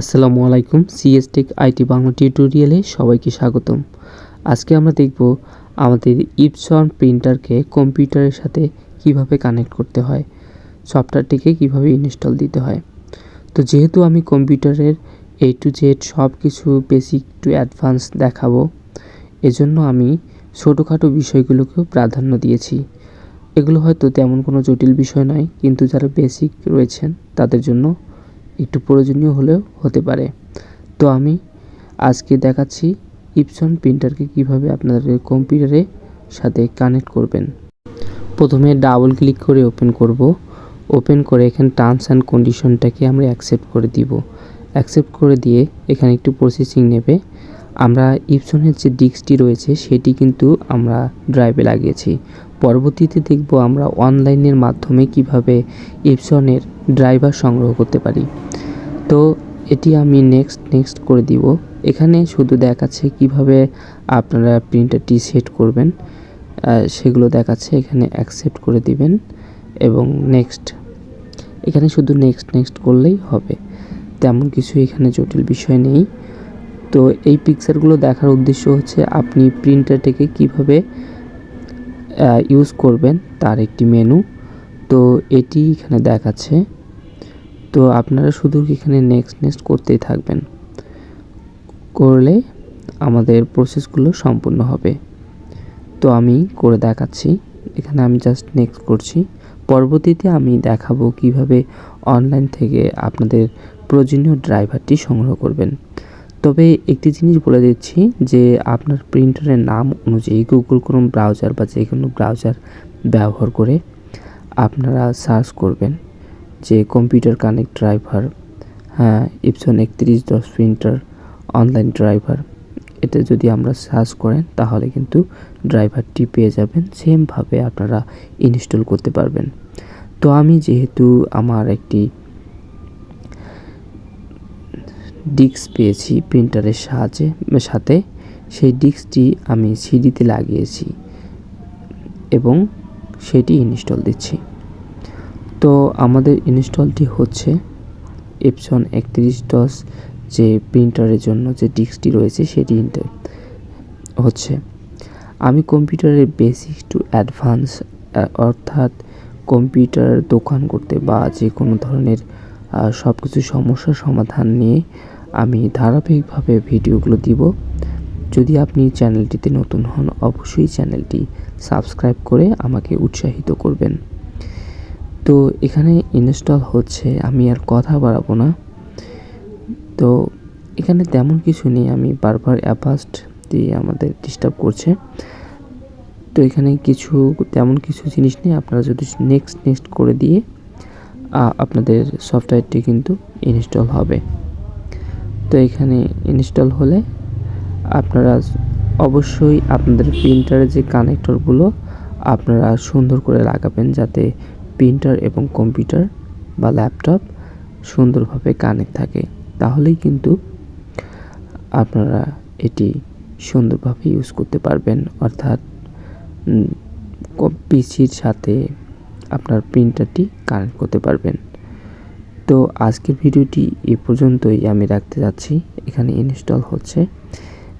আসসালামু আলাইকুম সিএসটেক আইটি বাংলা টিউটোরিয়ালে সবাইকে স্বাগতম। আজকে আমরা দেখব আমাদের ইপসন প্রিন্টারকে কম্পিউটারের সাথে কীভাবে কানেক্ট করতে হয়, সফটওয়্যারটিকে কীভাবে ইনস্টল দিতে হয়। তো যেহেতু আমি কম্পিউটারের এ টু জেড সব কিছু বেসিক টু অ্যাডভান্স দেখাবো, এজন্য আমি ছোটোখাটো বিষয়গুলোকেও প্রাধান্য দিয়েছি। এগুলো হয়তো তেমন কোনো জটিল বিষয় নয়, কিন্তু যারা বেসিক রয়েছেন, তাদের জন্য একটু প্রয়োজনীয় হলেও হতে পারে। তো আমি আজকে দেখাচ্ছি ইপসন প্রিন্টারকে কীভাবে আপনাদের কম্পিউটারে সাথে কানেক্ট করবেন। প্রথমে ডাবল ক্লিক করে ওপেন করব। ওপেন করে এখানে টার্মস অ্যান্ড কন্ডিশনটাকে আমরা অ্যাকসেপ্ট করে দিব। অ্যাকসেপ্ট করে দিয়ে এখানে একটু প্রসেসিং নেবে। আমরা ইপসনের যে ডিস্কটি রয়েছে সেটি কিন্তু আমরা ড্রাইভে লাগিয়েছি। পরবর্তীতে দেখব আমরা অনলাইনের মাধ্যমে কীভাবে ইপসনের ড্রাইভার সংগ্রহ করতে পারি। তো এটি আমি নেক্সট নেক্সট করে দিব। এখানে শুধু দেখাচ্ছে কীভাবে আপনারা প্রিন্টারটি সেট করবেন সেগুলো দেখাচ্ছে। এখানে অ্যাকসেপ্ট করে দিবেন এবং নেক্সট এখানে শুধু নেক্সট নেক্সট করলেই হবে। তেমন কিছু এখানে জটিল বিষয় নেই। তো এই পিকচারগুলো দেখার উদ্দেশ্য হচ্ছে আপনি প্রিন্টারটিকে কীভাবে ইউজ করবেন তার একটি মেনু তো এটি এখানে দেখাচ্ছে। তো আপনারা শুধু এখানে নেক্সট নেক্সট করতেই থাকবেন। করলে আমাদের প্রসেসগুলো সম্পূর্ণ হবে। তো আমি করে দেখাচ্ছি। এখানে আমি জাস্ট নেক্সট করছি। পরবর্তীতে আমি দেখাবো কীভাবে অনলাইন থেকে আপনাদের প্রয়োজনীয় ড্রাইভারটি সংগ্রহ করবেন। তবে একটি জিনিস বলে দিচ্ছি যে আপনার প্রিন্টারের নাম অনুযায়ী গুগল ক্রোম ব্রাউজার বা যে কোনো ব্রাউজার ব্যবহার করে আপনারা সার্চ করবেন যে কম্পিউটার কানেক্ট ড্রাইভার হ্যাঁ ইপসন একত্রিশ দশ প্রিন্টার অনলাইন ড্রাইভার এটা যদি আমরা সার্চ করেন তাহলে কিন্তু ড্রাইভারটি পেয়ে যাবেন। সেমভাবে আপনারা ইনস্টল করতে পারবেন। তো আমি যেহেতু আমার একটি ডিস্ক পেয়েছি প্রিন্টারের সাহায্যে সাথে সেই ডিস্কটি আমি সিডিতে লাগিয়েছি এবং সেটি ইনস্টল দিচ্ছি। তো আমাদের ইনস্টলটি হচ্ছে এপসন একত্রিশ দশ যে প্রিন্টারের জন্য যে ডিস্কটি রয়েছে সেটি হচ্ছে। আমি কম্পিউটারের বেসিক টু অ্যাডভান্স অর্থাৎ কম্পিউটার দোকান করতে বা যে কোনো ধরনের সব কিছু সমস্যার সমাধান নিয়ে আমি ধারাবাহিকভাবে ভিডিওগুলো দিব। যদি আপনি চ্যানেলটিতে নতুন হন, অবশ্যই চ্যানেলটি সাবস্ক্রাইব করে আমাকে উৎসাহিত করবেন। তো এখানে ইনস্টল হচ্ছে, আমি আর কথা বাড়াবো না। তো এখানে তেমন কিছু নেই, আমি বারবার অ্যাপাস্ট দিয়ে আমাদের ডিস্টার্ব করছে। তো এখানে কিছু, তেমন কিছু জিনিস নেই, আপনারা যদি নেক্সট নেক্সট করে দিয়ে আপনাদের সফটওয়্যারটি কিন্তু ইনস্টল হবে। তো এখানে ইনস্টল হলে আপনারা অবশ্যই আপনাদের প্রিন্টারের যে কানেক্টরগুলো আপনারা সুন্দর করে লাগাবেন যাতে প্রিন্টার এবং কম্পিউটার বা ল্যাপটপ সুন্দরভাবে কানেক্ট থাকে। তাহলেই কিন্তু আপনারা এটি সুন্দরভাবে ইউজ করতে পারবেন। অর্থাৎ পিসির সাথে আপনার প্রিন্টারটি কানেক্ট করতে পারবেন। তো আজকের ভিডিওটি এ পর্যন্তই আমি রাখতে যাচ্ছি। এখানে ইনস্টল হচ্ছে।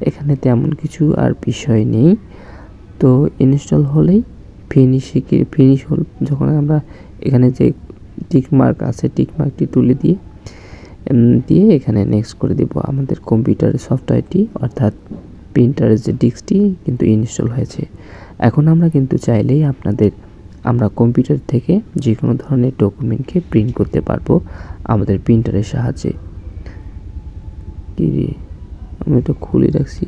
এখানে তেমন কিছু আর বিষয় নেই। তো ইনস্টল হলেই ফিনিশে ফিনিশ হল যখন আমরা এখানে যে টিক মার্ক আছে টিক মার্কটি তুলে দিয়ে দিয়ে এখানে নেক্সট করে দেব আমাদের কম্পিউটারের সফটওয়্যারটি অর্থাৎ প্রিন্টারের যে ডিস্কটি কিন্তু ইনস্টল হয়েছে। এখন আমরা কিন্তু চাইলেই আপনাদের আমরা কম্পিউটার থেকে যে কোনো ধরনের ডকুমেন্টকে প্রিন্ট করতে পারব আমাদের প্রিন্টারের সাহায্যে। কী রে? আমি এটা খুলে রাখছি।